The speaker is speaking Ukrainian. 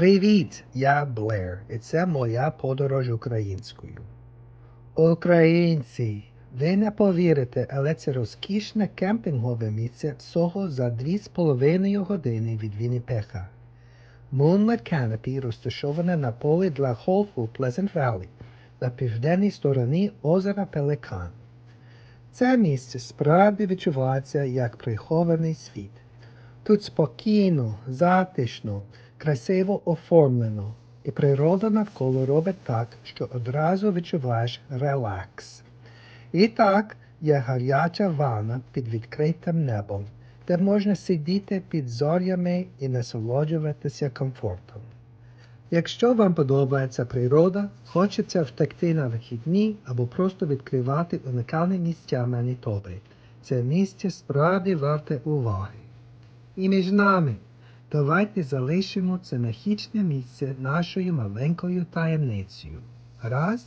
Привіт, я Блер, і це моя подорож українською. Українці, ви не повірите, але це розкішне кемпінгове місце всього за 2,5 години від Вінніпеха. Moonlit Canopy розташоване на полі для гольфу Pleasant Valley на південній стороні озера Пеликан. Це місце справді відчувається як прихований світ. Тут спокійно, затишно, красиво оформлено, і природа навколо робить так, що одразу відчуваєш релакс. І так є гаряча ванна під відкритим небом, де можна сидіти під зорями і насолоджуватися комфортом. Якщо вам подобається природа, хочеться втекти на вихідні або просто відкривати унікальні місця Манітоби, це місце справді варте уваги. І між нами. Давайте залишимо це мехічне місце нашою маленькою таємницею. Раз